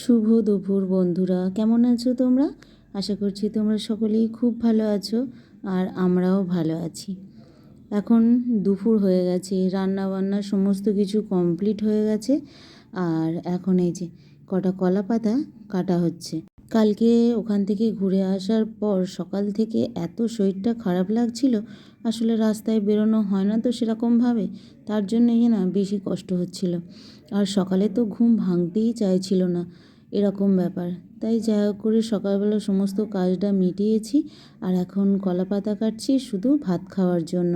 শুভ দুপুর বন্ধুরা, কেমন আছো তোমরা? আশা করছি তোমরা সকলেই খুব ভালো আছো আর আমরাও ভালো আছি। এখন দুপুর হয়ে গেছে রান্না বান্না সমস্ত কিছু কমপ্লিট হয়ে গেছে, আর এখন এই যে কটা কলা পাতা কাটা হচ্ছে। কালকে ওখান থেকে ঘুরে আসার পর সকাল থেকে এত শরীরটা খারাপ লাগছিল, আসলে রাস্তায় বেরোনো হয় না তো সেরকমভাবে, তার জন্যই না বেশি কষ্ট হচ্ছিল। আর সকালে তো ঘুম ভাঙতেই চাইছিল না, এরকম ব্যাপার। তাই যা করে সকালবেলা সমস্ত কাজটা মিটিয়েছি আর এখন কলা পাতা কাটছি শুধু ভাত খাওয়ার জন্য।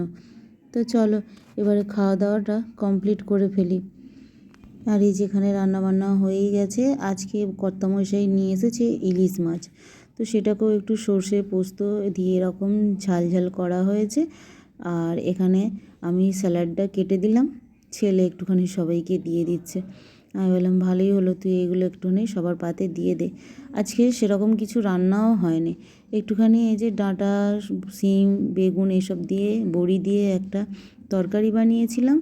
তো চলো, এবারে খাওয়া দাওয়াটা কমপ্লিট করে ফেলি। আর এই যেখানে রান্নাবান্না হয়েই গেছে, আজকে কর্তামশাই নিয়ে এসেছে ইলিশ মাছ। তো সেটাকেও একটু সর্ষে পোস্ত দিয়ে এরকম ঝাল ঝাল করা হয়েছে। আর এখানে আমি স্যালাডটা কেটে দিলাম, ছেলে একটুখানি সবাইকে দিয়ে দিচ্ছে। আমি বললাম, ভালোই হলো, তুই এগুলো একটুখানি সবার পাতে দিয়ে দে। আজকে সেরকম কিছু রান্নাও হয়নি। একটুখানি এই যে ডাঁটা শিম বেগুন এসব দিয়ে, বড়ি দিয়ে একটা তরকারি বানিয়েছিলাম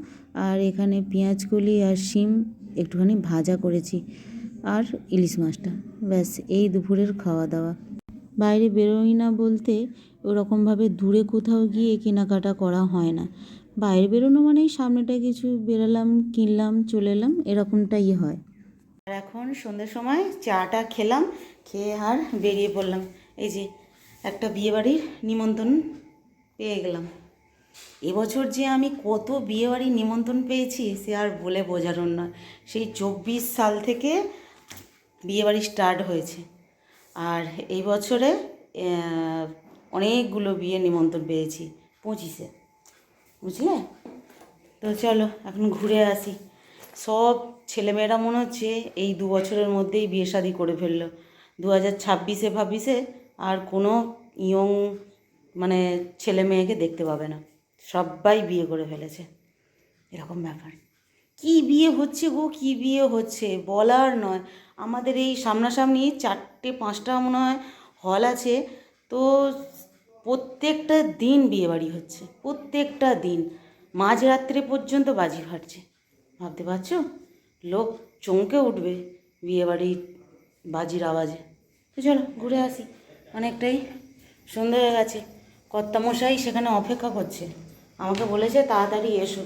আর এখানে পেঁয়াজ কলি আর শিম একটুখানি ভাজা করেছি আর ইলিশ মাছটা। ব্যাস, এই দুপুরের খাওয়া দাওয়া বাইরে বেরোই না বলতে ওরকমভাবে দূরে কোথাও গিয়ে কেনাকাটা করা হয় না। বাইরে বেরোনো মানেই সামনেটা কিছু বেরোলাম, কিনলাম, চলে এলাম, এরকমটাই হয়। আর এখন সন্ধ্যের সময় চাটা খেলাম, খেয়ে আর বেরিয়ে পড়লাম। এই যে একটা বিয়েবাড়ির নিমন্ত্রণ পেয়ে গেলাম। এবছর যে আমি কত বিয়েবাড়ির নিমন্ত্রণ পেয়েছি, সে আর বলে বোঝানোর নয়। সেই চব্বিশ সাল থেকে বিয়েবাড়ি স্টার্ট হয়েছে। আর এই বছরে অনেকগুলো বিয়ে নিমন্ত্রণ পেয়েছি, পঁচিশে। বুঝলে? তো চলো, এখন ঘুরে আসি। সব ছেলেমেয়েরা মনে হচ্ছে এই দু বছরের মধ্যেই বিয়ে শাদি করে ফেলল। দু হাজার ছাব্বিশে ভাবিসে আর কোনো ইয়ং মানে ছেলে মেয়েকে দেখতে পাবে না। সবাই বিয়ে করে ফেলেছে। এরকম ব্যাপার। কি বিয়ে হচ্ছে গো, কি বিয়ে হচ্ছে? বলার নয়। আমাদের এই সামনাসামনি চারটে, পাঁচটা মনে হয় হল আছে। তো প্রত্যেকটা দিন বিয়ে বাড়ি হচ্ছে। প্রত্যেকটা দিন। মাঝরাত্রে পর্যন্ত বাজি ফাটছে। ভাবতে পারছ? লোক চমকে উঠবে বিয়ে বাড়ির বাজির আওয়াজে। তো চলো, ঘুরে আসি। অনেকটাই সন্ধে হয়ে গেছে। কর্তামশাই সেখানে অপেক্ষা করছে। আমাকে বলেছে, তাড়াতাড়ি এসো।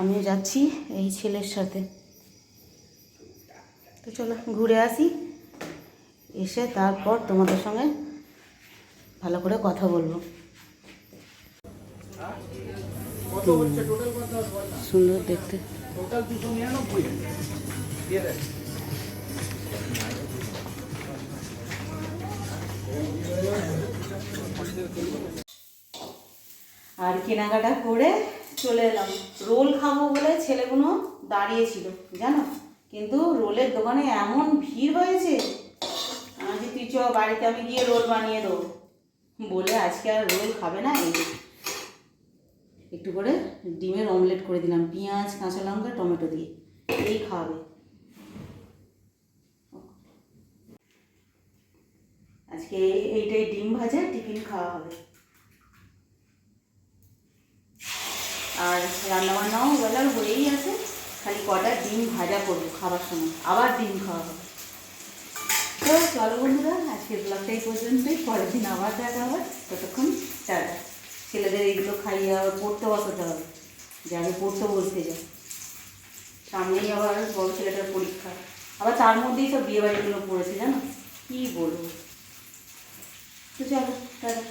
আমিও যাচ্ছি এই ছেলের সাথে। তো চলো, ঘুরে আসি। এসে তারপর তোমাদের সঙ্গে ভালো করে কথা বলব। সুন্দর দেখতে। আর কেনাকাটা করে চলে এলাম। রোল খাব বলে ছেলেগুলো দাঁড়িয়েছিল, জানো? কিন্তু রোলের দোকানে এমন ভিড় হয়েছে যে তুই চ, বাড়িতে আমি গিয়ে রোল বানিয়ে দেবো। বলে আজকে আর রোল খাবে না এই একটু করে ডিমের অমলেট করে দিলাম, পেঁয়াজ, কাঁচা লঙ্কা, টমেটো দিয়ে। এই খাওয়াবে আজকে এইটাই ডিম ভাজা, টিফিন খাওয়া হবে। আর রান্নাবান্নাও বেলার হয়েই আছে। খালি কটা ডিম ভাজা করব খাবার সময়। আবার ডিম খাওয়া হবে তো চলো বন্ধুরা, আজকের ব্লগটা এই পর্যন্তই। পরের দিন আবার দেখা হবে। ততক্ষণ টাটা। ছেলেদের এইগুলো খাইয়ে আবার পড়তে বসাতে হবে। যে আগে পড়তে বসতে যায় সামনেই আবার বড় ছেলেটার পরীক্ষা। আবার তার মধ্যেই সব বিয়েবাড়িগুলো পড়েছে, জানো? কী বলব? তো চলো, টাটা।